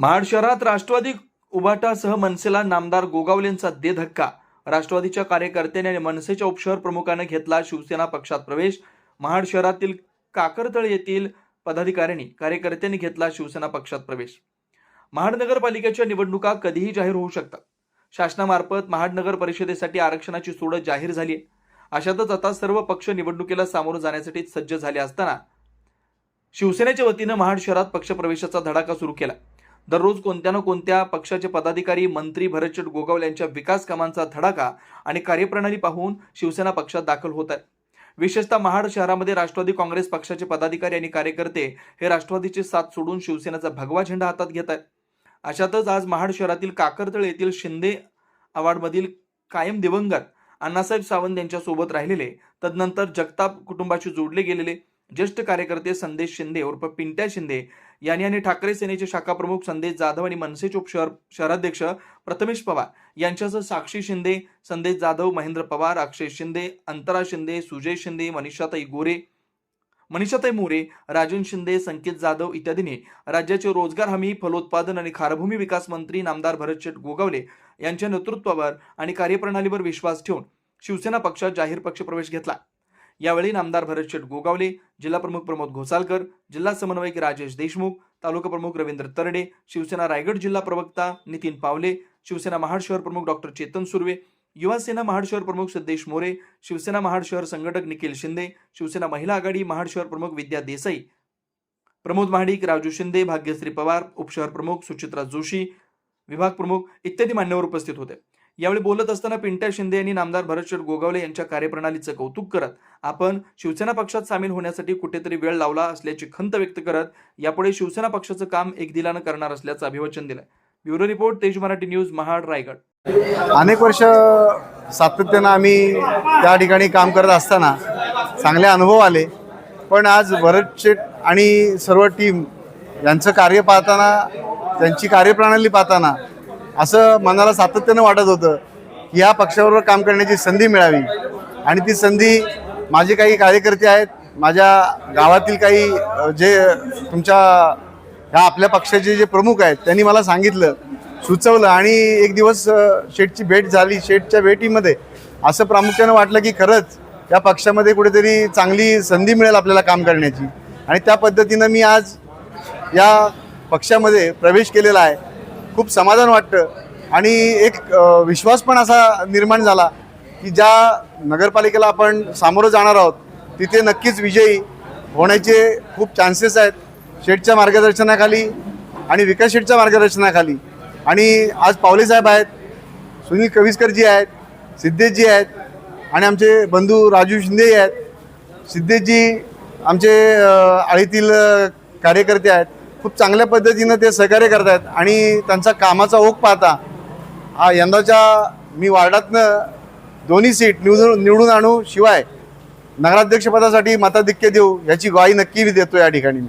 महाड शहरात राष्ट्रवादी उभाटासह मनसेला नामदार गोगावलेंचा दे धक्का. राष्ट्रवादीच्या कार्यकर्त्यांनी आणि मनसेच्या उपशहर प्रमुखाने घेतला शिवसेना पक्षात प्रवेश. महाड शहरातील काकरतळ येथील पदाधिकाऱ्यांनी कार्यकर्त्यांनी घेतला शिवसेना पक्षात प्रवेश. महाड नगरपालिकेच्या निवडणुका कधीही जाहीर होऊ शकतात. शासनामार्फत महाड नगर परिषदेसाठी आरक्षणाची सोडत जाहीर झाली आहे अशातच आता सर्व पक्ष निवडणुकीला सामोरं जाण्यासाठी सज्ज झाले असताना शिवसेनेच्या वतीनं महाड शहरात पक्षप्रवेशाचा धडाका सुरू केला. दररोज कोणत्या ना कोणत्या पक्षाचे पदाधिकारी मंत्री भरतचट गोगावले यांच्या विकास कामांचा धडाका आणि कार्यप्रणाली पाहून शिवसेना पक्षात दाखल होत आहे विशेषतः महाड शहरामध्ये राष्ट्रवादी काँग्रेस पक्षाचे पदाधिकारी आणि कार्यकर्ते हे राष्ट्रवादीचे साथ सोडून शिवसेनेचा भगवा झेंडा हातात घेत आहेत. अशातच आज महाड शहरातील काकरतळ येथील शिंदे अवार्डमधील कायम दिवंगत अण्णासाहेब सावंत यांच्यासोबत राहिलेले तदनंतर जगताप कुटुंबाशी जोडले गेलेले ज्येष्ठ कार्यकर्ते संदेश शिंदे उर्फ पिंट्या शिंदे यांनी आणि ठाकरे सेनेचे शाखा प्रमुख संदेश जाधव आणि मनसेचे उपशहर शहराध्यक्ष प्रथमेश पवार यांच्यासह साक्षी शिंदे संदेश जाधव महेंद्र पवार अक्षय शिंदे अंतरा शिंदे सुजय शिंदे मनीषाताई गोरे मनीषाताई मोरे राजन शिंदे संकेत जाधव इत्यादींनी राज्याचे रोजगार हमी फलोत्पादन आणि खारभूमी विकास मंत्री नामदार भरतशेठ गोगावले यांच्या नेतृत्वावर आणि कार्यप्रणालीवर विश्वास ठेवून शिवसेना पक्षात जाहीर पक्षप्रवेश घेतला. यावेळी नामदार भरतशेठ गोगावले जिल्हा प्रमुख प्रमोद घोसालकर जिल्हा समन्वयक राजेश देशमुख तालुका प्रमुख रवींद्र तरडे शिवसेना रायगड जिल्हा प्रवक्ता नितीन पावले शिवसेना महाड शहर प्रमुख डॉक्टर चेतन सुर्वे युवा सेना महाड शहर प्रमुख सिद्धेश मोरे शिवसेना महाड शहर संघटक निखिल शिंदे शिवसेना महिला आघाडी महाड शहर प्रमुख विद्या देसाई प्रमोद महाडिक राजू शिंदे भाग्यश्री पवार उपशहर प्रमुख सुचित्रा जोशी विभाग प्रमुख इत्यादी मान्यवर उपस्थित होते. यावेळी बोलत असताना पिंट्या शिंदे यांनी नामदार भरतशेठ गोगावले यांच्या कार्यप्रणालीचं कौतुक करत आपण शिवसेना पक्षात सामील होण्यासाठी कुठेतरी वेळ लावला असल्याची खंत व्यक्त करत यापुढे शिवसेना पक्षाचं काम एक दिलानं करणार असल्याचं अभिवचन दिलंय. ब्युरो रिपोर्ट तेज मराठी न्यूज महाड रायगड. अनेक वर्ष सातत्यानं आम्ही त्या ठिकाणी काम करत असताना चांगले अनुभव आले पण आज भरतशेठ आणि सर्व टीम यांचं कार्य पाहताना त्यांची कार्यप्रणाली पाहताना असं मनाला सातत्यानं वाटत होतं की या पक्षाबरोबर काम करण्याची संधी मिळावी. आणि ती संधी माझे काही कार्यकर्ते आहेत माझ्या गावातील काही जे तुमच्या ह्या आपल्या पक्षाचे जे प्रमुख आहेत त्यांनी मला सांगितलं सुचवलं आणि एक दिवस शेठची भेट झाली. शेठच्या भेटीमध्ये असं प्रामुख्यानं वाटलं की खरंच या पक्षामध्ये कुठेतरी चांगली संधी मिळेल आपल्याला काम करण्याची. आणि त्या पद्धतीनं मी आज या पक्षामध्ये प्रवेश केलेला आहे. खूप समाधान वाटतं. आणि एक विश्वास पण असा निर्माण झाला की ज्या नगरपालिकेला आपण सामोरं जाणार आहोत तिथे नक्कीच विजयी होण्याचे खूप चान्सेस आहेत. शेठच्या मार्गदर्शनाखाली आणि विकास शेठच्या मार्गदर्शनाखाली. आणि आज पावलेसाहेब आहेत सुनील कविस्करजी आहेत सिद्धेशजी आहेत आणि आमचे बंधू राजू शिंदे आहेत. सिद्धेशजी आमचे आळीतील कार्यकर्ते आहेत. खूप चांगल्या पद्धतीनं ते सहकार्य करत आहेत आणि त्यांचा कामाचा ओघ पाहता हा यंदाच्या मी वार्डातनं दोन्ही सीट निवडून निवडून आणू शिवाय नगराध्यक्षपदासाठी मताधिक्य देऊ याची ग्वाही नक्की देतो या ठिकाणी मी.